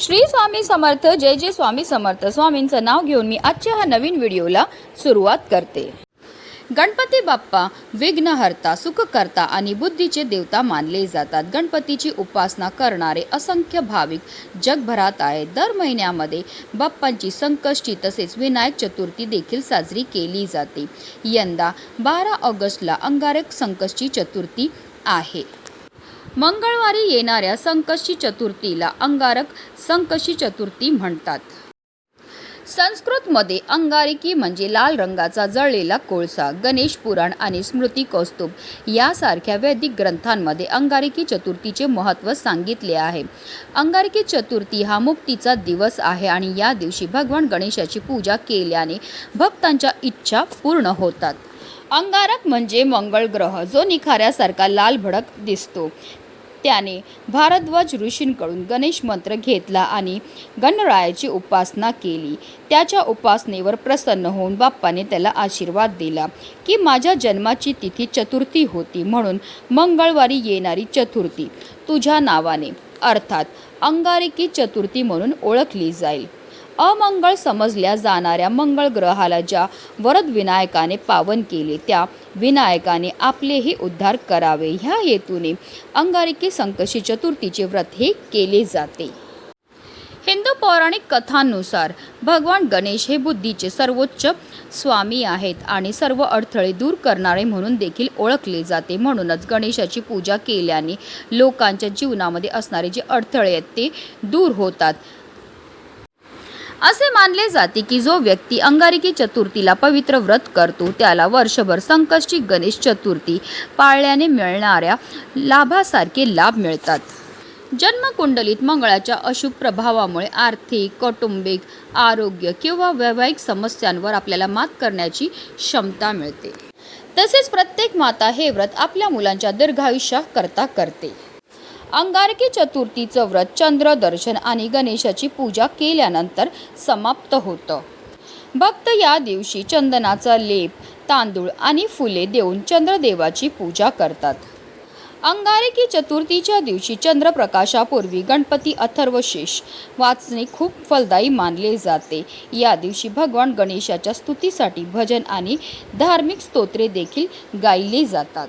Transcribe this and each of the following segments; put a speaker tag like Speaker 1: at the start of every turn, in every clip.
Speaker 1: श्री स्वामी समर्थ जय जय स्वामी समर्थ. स्वामींचं नाव घेऊन मी आजच्या ह्या नवीन व्हिडिओला सुरुवात करते. गणपती बाप्पा विघ्नहर्ता सुखकर्ता आणि बुद्धीचे देवता मानले जातात. गणपतीची उपासना करणारे असंख्य भाविक जगभरात आहेत. दर महिन्यामध्ये बाप्पांची संकष्टी तसेच विनायक चतुर्थी देखील साजरी केली जाते. यंदा बारा ऑगस्टला अंगारक संकष्टी चतुर्थी आहे. मंगळवारी येणाऱ्या संकष्टी चतुर्थीला अंगारक संकष्टी चतुर्थी म्हणतात. संस्कृतमध्ये अंगारिकी म्हणजे लाल रंगाचा जळलेला कोळसा गणेश पुराण आणि स्मृती कौस्तुभ यासारख्या वैदिक ग्रंथांमध्ये अंगारिकी चतुर्थीचे महत्त्व सांगितले आहे. अंगारिकी चतुर्थी हा मुक्तीचा दिवस आहे आणि या दिवशी भगवान गणेशाची पूजा केल्याने भक्तांच्या इच्छा पूर्ण होतात. अंगारक म्हणजे मंगळ ग्रह जो निखाऱ्यासारखा लाल भडक दिसतो. त्याने भारद्वाज ऋषींकडून गणेश मंत्र घेतला आणि गणरायाची उपासना केली. त्याच्या उपासनेवर प्रसन्न होऊन बाप्पाने त्याला आशीर्वाद दिला की माझ्या जन्माची तिथी चतुर्थी होती म्हणून मंगळवारी येणारी चतुर्थी तुझ्या नावाने अर्थात अंगारिकी चतुर्थी म्हणून ओळखली जाईल. अमंगळ समजल्या जाणाऱ्या मंगळ ग्रहाला ज्या वरद विनायकाने पावन केले त्या विनायकाने आपलेही उद्धार करावे. ह्या हेतूने अंगारिकी संकशी चतुर्थीचे व्रत हे केले जाते. हिंदू पौराणिक कथांनुसार भगवान गणेश हे बुद्धीचे सर्वोच्च स्वामी आहेत आणि सर्व अडथळे दूर करणारे म्हणून देखील ओळखले जाते. म्हणूनच गणेशाची पूजा केल्याने लोकांच्या जीवनामध्ये असणारे जे अडथळे आहेत ते दूर होतात. असे मानले जाते की जो व्यक्ती अंगारिकी चतुर्थीला पवित्र व्रत करतो त्याला वर्षभर संकष्टी गणेश चतुर्थी पाळल्याने मिळणाऱ्या लाभासारखे लाभ मिळतात. जन्मकुंडलीत मंगळाच्या अशुभ प्रभावामुळे आर्थिक कौटुंबिक आरोग्य किंवा वैवाहिक समस्यांवर आपल्याला मात करण्याची क्षमता मिळते. तसेच प्रत्येक माता हे व्रत आपल्या मुलांच्या दीर्घायुष्याकरता करते. अंगारकी चतुर्थीचं व्रत चंद्र दर्शन आणि गणेशाची पूजा केल्यानंतर समाप्त होतं. भक्त या दिवशी चंदनाचा लेप तांदूळ आणि फुले देऊन चंद्रदेवाची पूजा करतात. अंगारकी चतुर्थीच्या दिवशी चंद्रप्रकाशापूर्वी गणपती अथर्वशेष वाचणे खूप फलदायी मानले जाते. या दिवशी भगवान गणेशाच्या स्तुतीसाठी भजन आणि धार्मिक स्तोत्रे देखील गायली जातात.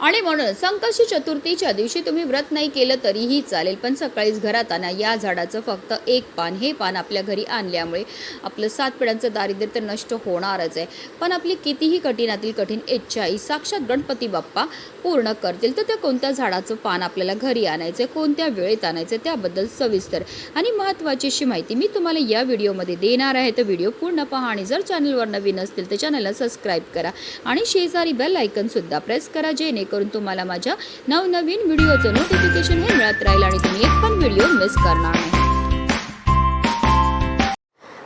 Speaker 1: आणि म्हणून संकष्टी चतुर्थीच्या दिवशी तुम्ही व्रत नाही केलं तरीही चालेल पण सकाळीच घरात आणा या झाडाचं फक्त एक पान हे पान आपल्या घरी आणल्यामुळे आपलं सात पिढ्यांचं दारिद्र्य तर नष्ट होणारच आहे. पण आपली कितीही कठीणातील कठीण इच्छा ही साक्षात गणपती बाप्पा पूर्ण करतील तर त्या कोणत्या झाडाचं पान आपल्याला घरी आणायचं आहे कोणत्या वेळेत आणायचं आहे त्याबद्दल सविस्तर आणि महत्त्वाची अशी माहिती मी तुम्हाला या व्हिडिओमध्ये देणार आहे. तर व्हिडिओ पूर्ण पहा आणि जर चॅनलवर नवीन असतील तर चॅनलला सबस्क्राईब करा आणि शेजारी बेल आयकनसुद्धा प्रेस करा जेणेकरून तुम्हाला माझ्या नवनवीन व्हिडिओचं नोटिफिकेशन हे मिळत राहील आणि तुम्ही एक पण व्हिडिओ मिस करणार नाही.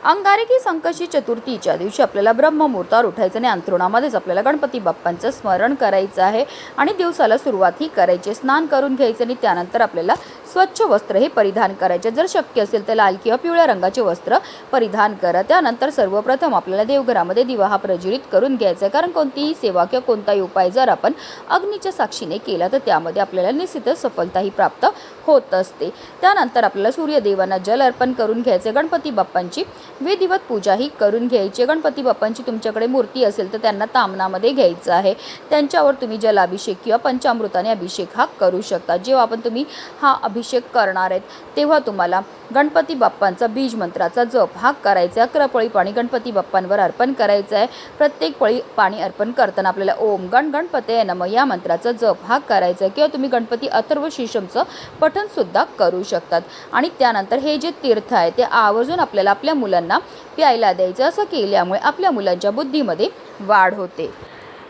Speaker 1: अंगारकी संकशी चतुर्थीच्या दिवशी आपल्याला ब्रह्ममुहूर्तावर उठायचं आणि अंथरुणामध्येच आपल्याला गणपती बाप्पांचं स्मरण करायचं आहे. आणि दिवसाला सुरुवात ही करायची स्नान करून घ्यायचं आणि त्यानंतर आपल्याला स्वच्छ वस्त्र हे परिधान करायचे. जर शक्य असेल तर लाल किंवा पिवळ्या रंगाचे वस्त्र परिधान करा. त्यानंतर सर्वप्रथम आपल्याला देवघरामध्ये दिवा हा प्रज्वलित करून घ्यायचा आहे. कारण कोणतीही सेवा किंवा कोणताही उपाय जर आपण अग्नीच्या साक्षीने केला तर त्यामध्ये आपल्याला निश्चितच सफलताही प्राप्त होत असते. त्यानंतर आपल्याला सूर्यदेवांना जल अर्पण करून घ्यायचे गणपती बाप्पांची विधिवत पूजाही करून घ्यायची गणपती बाप्पांची तुमच्याकडे मूर्ती असेल तर त्यांना तामनामध्ये घ्यायचं आहे. त्यांच्यावर तुम्ही जलाभिषेक किंवा पंचामृताने अभिषेक हा करू शकता. जेव्हा आपण तुम्ही हा अभिषेक अभिषेक करणार आहेत. तेव्हा तुम्हाला गणपती बाप्पांचा बीज मंत्राचा जप हा करायचा अकरा पळी पाणी गणपती बाप्पांवर अर्पण करायचं आहे. प्रत्येक पळी पाणी अर्पण करताना आपल्याला ओम गण गणपते नम या मंत्राचा जप हा करायचा आहे. किंवा तुम्ही गणपती अथर्व शिशमचं पठणसुद्धा करू शकतात. आणि त्यानंतर हे जे तीर्थ आहे ते आवर्जून आपल्याला आपल्या मुलांना प्यायला द्यायचं. असं केल्यामुळे आपल्या मुलांच्या बुद्धीमध्ये वाढ होते.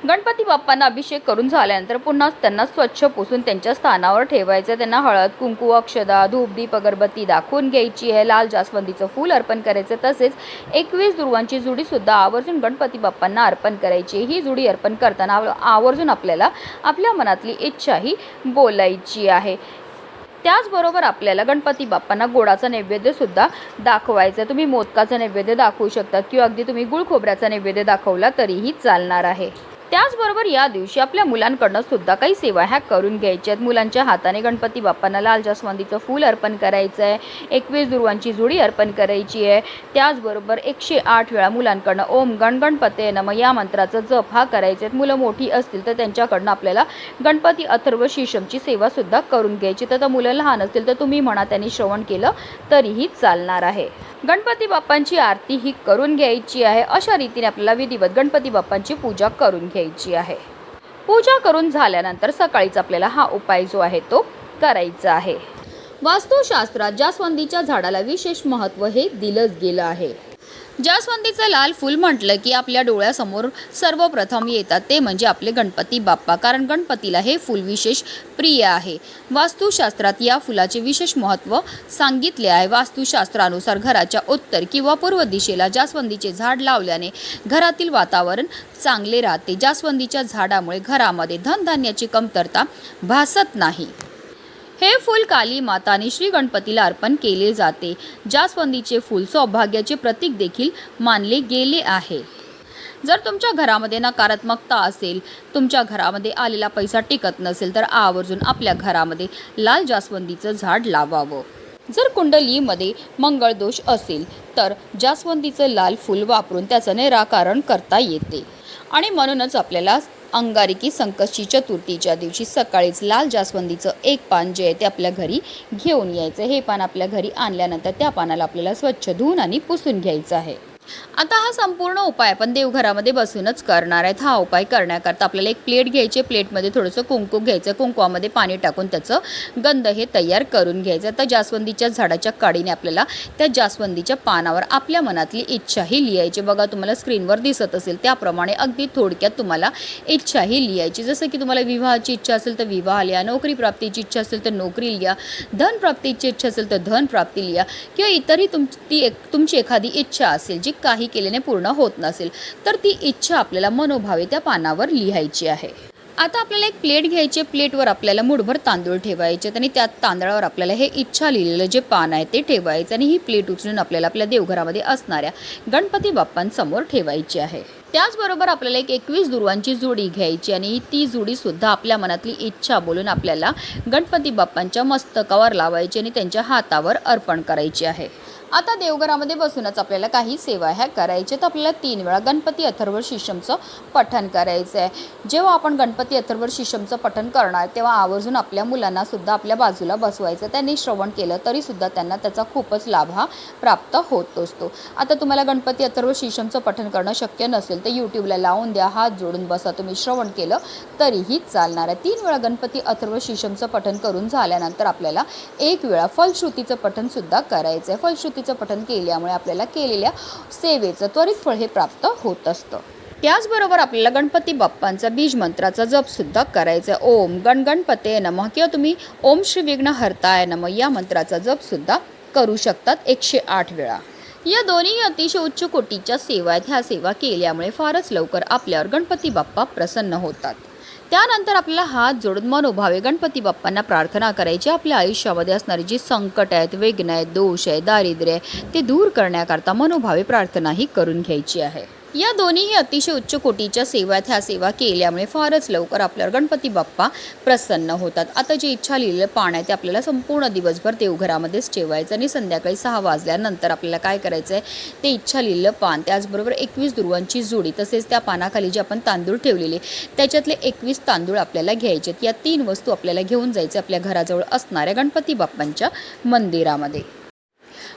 Speaker 1: गणपती बाप्पांना अभिषेक करून झाल्यानंतर पुन्हा त्यांना स्वच्छ पुसून त्यांच्या स्थानावर ठेवायचं. त्यांना हळद कुंकू अक्षदा धूप दीप अगरबत्ती दाखवून घ्यायची. आहे लाल जास्वंदीचं फूल अर्पण करायचं. तसेच एकवीस दुर्वांची जुडीसुद्धा आवर्जून गणपती बाप्पांना अर्पण करायची. ही जुडी अर्पण करताना आवर्जून आपल्याला आपल्या मनातली इच्छाही बोलायची आहे. त्याचबरोबर आपल्याला गणपती बाप्पांना गोडाचा नैवेद्यसुद्धा दाखवायचा. तुम्ही मोदकाचा नैवेद्य दाखवू शकता किंवा अगदी तुम्ही गुळ खोबऱ्याचा नैवेद्य दाखवला तरीही चालणार आहे. त्याचबरोबर या दिवशी आपल्या मुलांकडनं सुद्धा काही सेवा ह्या करून घ्यायच्या आहेत. मुलांच्या हाताने गणपती बाप्पांना लाल जास्वंदीचं फूल अर्पण करायचं आहे. एकवीस दुर्वांची जुडी अर्पण करायची आहे. त्याचबरोबर एकशे आठ वेळा मुलांकडनं ओम गण गणपते नम या मंत्राचा जप हा करायचा आहेत मुलं मोठी असतील तर त्यांच्याकडनं आपल्याला गणपती अथर्व शीशमची सेवासुद्धा करून घ्यायची. तर मुलं लहान असतील तर तुम्ही म्हणा त्यांनी श्रवण केलं तरीही चालणार आहे. गणपती बाप्पांची आरती ही करून घ्यायची आहे. अशा रीतीने आपल्याला विधिवत गणपती बाप्पांची पूजा करून घ्यायची आहे. पूजा करून झाल्यानंतर सकाळीच आपल्याला हा उपाय जो आहे तो करायचा आहे. वास्तुशास्त्रात जास्वंदीच्या झाडाला विशेष महत्त्व हे दिलंच गेलं आहे. जास्वंदीचं लाल फूल म्हटलं की आपल्या डोळ्यासमोर सर्वप्रथम येतात ते म्हणजे आपले गणपती बाप्पा. कारण गणपतीला हे फूल विशेष प्रिय आहे. वास्तुशास्त्रात या फुलाचे विशेष महत्त्व सांगितले आहे. वास्तुशास्त्रानुसार घराच्या उत्तर किंवा पूर्व दिशेला जास्वंदीचे झाड लावल्याने घरातील वातावरण चांगले राहते. जास्वंदीच्या झाडामुळे घरामध्ये धनधान्याची कमतरता भासत नाही. हे फूल काली माता आणि श्री गणपतीला अर्पण केले जाते. जास्वंदीचे फूल सौभाग्याचे प्रतीक देखील मानले गेले आहे. जर तुमच्या घरामध्ये नकारात्मकता असेल तुमच्या घरामध्ये आलेला पैसा टिकत नसेल तर आवर्जून आपल्या घरामध्ये लाल जास्वंदीचं झाड लावावं. जर कुंडलीमध्ये मंगळ दोष असेल तर जास्वंदीचं लाल फूल वापरून त्याचं निराकरण करता येते. आणि म्हणूनच आपल्याला अंगारिकी संकष्टी चतुर्थीच्या दिवशी सकाळीच लाल जास्वंदीचं एक पान जे आहे ते आपल्या घरी घेऊन यायचं. हे पान आपल्या घरी आणल्यानंतर त्या पानाला आपल्याला स्वच्छ धुवून आणि पुसून घ्यायचं आहे. आता हा संपूर्ण उपाय आपण देवघरामध्ये बसूनच करणार आहेत. हा उपाय करण्याकरता आपल्याला एक प्लेट घ्यायची प्लेटमध्ये थोडंसं कुंकू घ्यायचं कुंकवामध्ये पाणी टाकून त्याचं गंध हे तयार करून घ्यायचं. तर जास्वंदीच्या झाडाच्या काडीने आपल्याला त्या जास्वंदीच्या पानावर आपल्या मनातली इच्छाही लिहायची. बघा तुम्हाला स्क्रीनवर दिसत असेल त्याप्रमाणे अगदी थोडक्यात तुम्हाला इच्छाही लिहायची. जसं की तुम्हाला विवाहाची इच्छा असेल तर विवाह लिहा नोकरी प्राप्तीची इच्छा असेल तर नोकरी लिहा धनप्राप्तीची इच्छा असेल तर धन प्राप्ती लिहा किंवा इतरही तुमची एक तुमची एखादी इच्छा असेल जी काही केल्याने पूर्ण होत नसेल तर ती इच्छा आपल्याला मनोभावे त्या पानावर लिहायची आहे. आता आपल्याला एक प्लेट घ्यायची प्लेटवर आपल्याला मुठभर तांदूळ ठेवायचे आणि त्या तांदळावर आपल्याला हे इच्छा लिहिलेलं जे पान आहे ते ठेवायचं आणि ही प्लेट उचलून आपल्याला आपल्या देवघरामध्ये असणाऱ्या गणपती बाप्पांसमोर ठेवायची आहे. त्याचबरोबर आपल्याला एक एकवीस दुर्वांची जोडी घ्यायची आणि ती जोडी सुद्धा आपल्या मनातली इच्छा बोलून आपल्याला गणपती बाप्पांच्या मस्तकावर लावायची आणि त्यांच्या हातावर अर्पण करायची आहे. आता देवघरामध्ये बसूनच आपल्याला काही सेवा ह्या करायच्या तर आपल्याला तीन वेळा गणपती अथर्व शिशमचं पठण करायचं आहे. जेव्हा आपण गणपती अथर्व शिशमचं पठण करणार तेव्हा आवर्जून आपल्या मुलांना सुद्धा आपल्या बाजूला बसवायचं त्यांनी श्रवण केलं तरी सुद्धा त्यांना त्याचा खूपच लाभ हा प्राप्त होत असतो. आता तुम्हाला गणपती अथर्व शिशमचं पठण करणं शक्य नसेल तर यूट्यूबला लावून द्या हात जोडून बसा तुम्ही श्रवण केलं तरीही चालणार आहे. तीन वेळा गणपती अथर्व शिशमचं पठण करून झाल्यानंतर आपल्याला एक वेळा फलश्रुतीचं पठण सुद्धा करायचं आहे. फलश्रुती फलश्रुतीचं पठण केल्यामुळे आपल्याला केलेल्या सेवेचं त्वरित फळ हे प्राप्त होत असतं. त्याचबरोबर आपल्याला गणपती बाप्पांचा बीज मंत्राचा जप सुद्धा करायचा आहे ओम गण गणपते नमः किंवा तुम्ही ओम श्री विघ्न हरताय नम या मंत्राचा जप सुद्धा करू शकतात एकशे आठ वेळा. या दोन्ही अतिशय उच्च कोटीच्या सेवा आहेत. ह्या सेवा केल्यामुळे फारच लवकर आपल्यावर गणपती बाप्पा प्रसन्न होतात. त्यानंतर आपल्याला हात जोडून मनोभावे गणपती बाप्पांना प्रार्थना करायची. आपल्या आयुष्यामध्ये असणारी जी संकट आहेत वेगन आहेत दोष आहे दारिद्र्य आहे ते दूर करण्याकरता मनोभावे प्रार्थनाही करून घ्यायची आहे. या दोन्हीही अतिशय उच्च कोटीच्या सेवा ह्या सेवा केल्यामुळे फारच लवकर आपल्यावर गणपती बाप्पा प्रसन्न होतात आता जी इच्छा लिहिलेलं पान आहे ते आपल्याला संपूर्ण दिवसभर देवघरामध्येच ठेवायचं आणि संध्याकाळी सहा वाजल्यानंतर आपल्याला काय करायचं आहे ते इच्छा लिहिलेलं पान त्याचबरोबर एकवीस दुर्वांची जोडी तसेच त्या पानाखाली जे आपण तांदूळ ठेवलेले त्याच्यातले एकवीस तांदूळ आपल्याला घ्यायचे आहेत. या तीन वस्तू आपल्याला घेऊन जायचे आपल्या घराजवळ असणाऱ्या गणपती बाप्पांच्या मंदिरामध्ये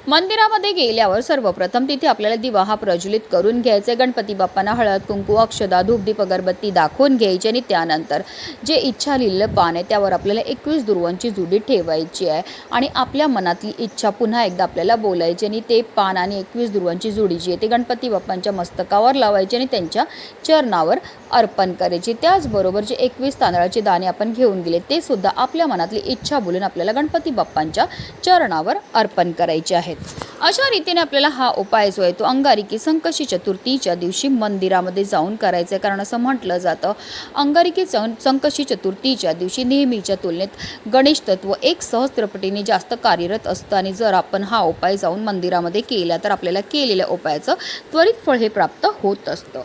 Speaker 1: मंदिरामध्ये गेल्यावर सर्वप्रथम तिथे आपल्याला दिवा हा प्रज्वलित करून घ्यायचा आहे. गणपती बाप्पांना हळद कुंकू अक्षदा धूपदीप अगरबत्ती दाखवून घ्यायची आणि त्यानंतर जे इच्छा लिहिलेलं पान आहे त्यावर आपल्याला एकवीस दुर्वांची जुडी ठेवायची आहे. आणि आपल्या मनातली इच्छा पुन्हा एकदा आपल्याला बोलायची आणि ते पान आणि एकवीस दुर्वांची जुडी जी आहे ते गणपती बाप्पांच्या मस्तकावर लावायची आणि त्यांच्या चरणावर अर्पण करायची. त्याचबरोबर जे एकवीस तांदळाचे दाणे आपण घेऊन गेले ते सुद्धा आपल्या मनातली इच्छा बोलून आपल्याला गणपती बाप्पांच्या चरणावर अर्पण करायचे आहेत. आहेत. अशा रीतीने आपल्याला हा उपाय जो आहे तो अंगारिकी संकष्टी चतुर्थीच्या दिवशी मंदिरामध्ये जाऊन करायचा आहे. कारण असं म्हटलं जातं अंगारिकी सं संकष्टी चतुर्थीच्या दिवशी नेहमीच्या तुलनेत गणेश तत्व एक सहस्त्रपटीने जास्त कार्यरत असतं. आणि जर आपण हा उपाय जाऊन मंदिरामध्ये केला तर आपल्याला केलेल्या उपायाचं त्वरित फळ हे प्राप्त होत असतं.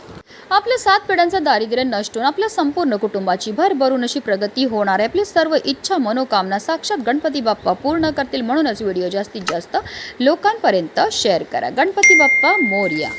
Speaker 1: आपल्या सात पिढ्यांचं दारिद्र्य नष्ट होऊन आपल्या संपूर्ण कुटुंबाची भरभरून अशी प्रगती होणार आहे. आपली सर्व इच्छा मनोकामना साक्षात गणपती बाप्पा पूर्ण करतील. म्हणूनच व्हिडिओ जास्तीत जास्त लोकांपर्यंत शेअर करा. गणपती बाप्पा मोरया.